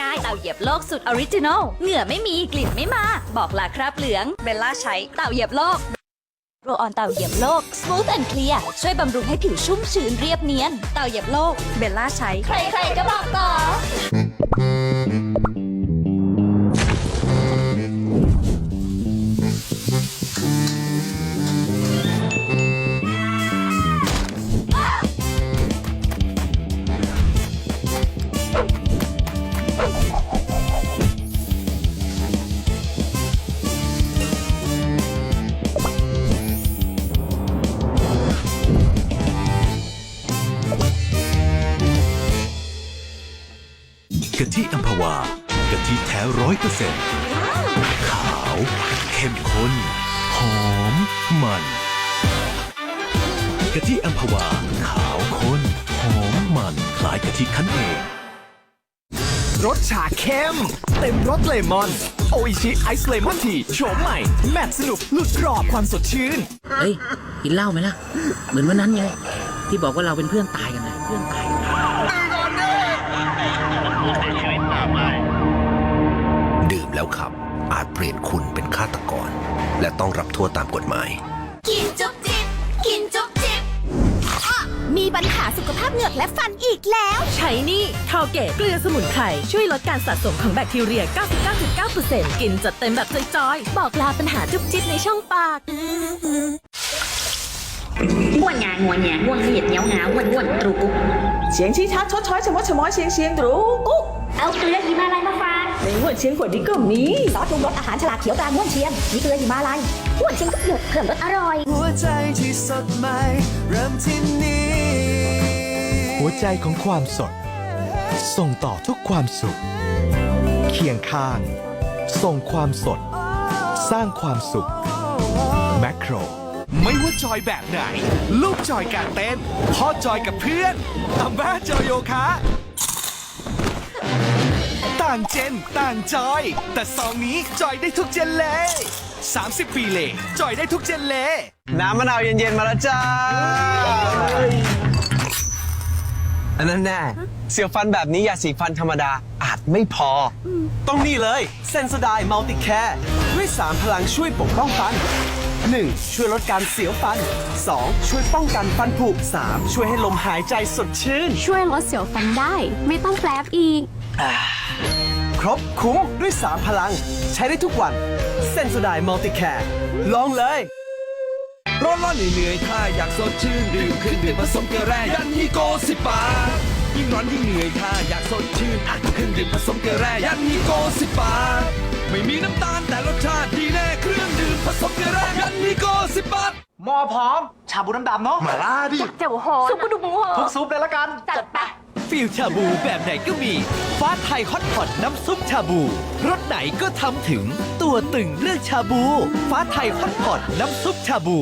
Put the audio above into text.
กายเต่าเหยียบโลกสุดออริจินอลเหงื่อไม่มีกลิ่นไม่มา บอกลาคราบเหลือง เบลล่าใช้เต่าเหยียบโลกโรออนเต่าเหยียบโลก smooth and clear ช่วยบำรุงให้ผิวชุ่มชื้นเรียบเนียน เต่าเหยียบโลก เบลล่าใช้ ใครๆก็บอกต่อ กะทิอัมพวากะทิแท้ร้อยเปอร์เซ็นต์ขาว เข้มข้น หอม มันกะทิอัมพวา ขาวข้น หอมมันคล้ายกะทิคั้นเองรสชาเข้ม เต็มรสเลมอน โออิชิไอซ์เลมอนทีโฉมใหม่ แมทสนุกหลุดกรอบความสดชื่น เฮ้ย กินเหล้าไหมล่ะ เหมือนวันนั้นไง ที่บอกว่าเราเป็นเพื่อนตายกันไงเพื่อนตายกัน แล้วขับ อาจเปลี่ยนคุณเป็นฆาตกร และต้องรับโทษตามกฎหมาย กินจุ๊บจิ๊บกินจุ๊บจิ๊บอ๊ะมีปัญหาสุขภาพเหงือกและฟันอีกแล้ว ใช้นี่คาเกตเกลือสมุนไพรช่วยลดการสะสมของแบคทีเรีย 99.9%กินจัดเต็มแบบจอยๆ บอกลาปัญหาจุ๊บจิ๊บในช่องปาก ง่วนงางวนแงง่วนเหยียดเหนียวหงาง่วนง่วนตรูกุ๊กเสียงชี้ชัดชดช้อยชะมดชะม้อยเสียงเสียงตรูกุ๊กเอาเกลือหิมาลัยมาฝาก ในง่วนเสียงขวดนี้ก็มีซอสปรุงรสอาหารฉลากเขียวตราง่วนเชียง มีเกลือหิมาลัยง่วนเชียงก็หยดเพิ่มรสอร่อย หัวใจที่สดใหม่เริ่มที่นี่หัวใจของความสด ส่งต่อทุกความสุข เคียงข้าง ส่งความสด สร้างความสุขแมคโครไม่ว่าจอยแบบไหน ลูกจอยการเต้นพ่อจอยกับเพื่อนอาม่าจอยโยคะางเจน ต่างจอย แต่ซองนี้จอยได้ทุกเจนเลย 30 ปีเลยจอยได้ทุกเจนเลย น้ำมะนาวเย็นๆมาแล้วจ้า อันนั้นแน่เสียวฟันแบบนี้ยาสีฟันธรรมดาอาจไม่พอต้องนี่เลยเซน o ไดมัลติแคร์ด้วย3พลังช่วยปกป้องฟัน 1. ช่วยลดการเสียวฟัน 2. ช่วยป้องกันฟันผุ 3. ช่วยให้ลมหายใจสดชื่น ช่วยลดเสียวฟันได้ ไม่ต้องแฟลบอีก ครบคุ้มด้วย 3 พลัง ใช้ได้ทุกวันเซน o ไดมัลติแคร์ลองเลยร้อนร้อนเหนื่อยๆถ้าอยากสดชื่นดื่มเครื่องดื่มผสมเกลือแร่ยันฮีโกสิบบาทยิ่งร้อนยิ่งเหนื่อยถ้าอยากสดชื่นอะเครื่องดื่มผสมเกลือแร่ยันฮีโกสิบบาทไม่มีน้ำตาลแต่รสชาติดีแน่เครื่องดื่มผสมเกลือแร่ยันฮีโกสิบบาทหม้อพร้อม ชาบูน้ำดำเนาะมาล่าดิเจ้าโหซุปกระดูกหมูหอทุกซุปเลยละกันจัดไป ฟิลชาบูแบบไหนก็มีฟ้าไทยฮอตพอตน้ำซุปชาบูรสไหนก็ทำถึงตัวตึงเรื่องชาบู ฟ้าไทยฮอตพอตน้ำซุปชาบู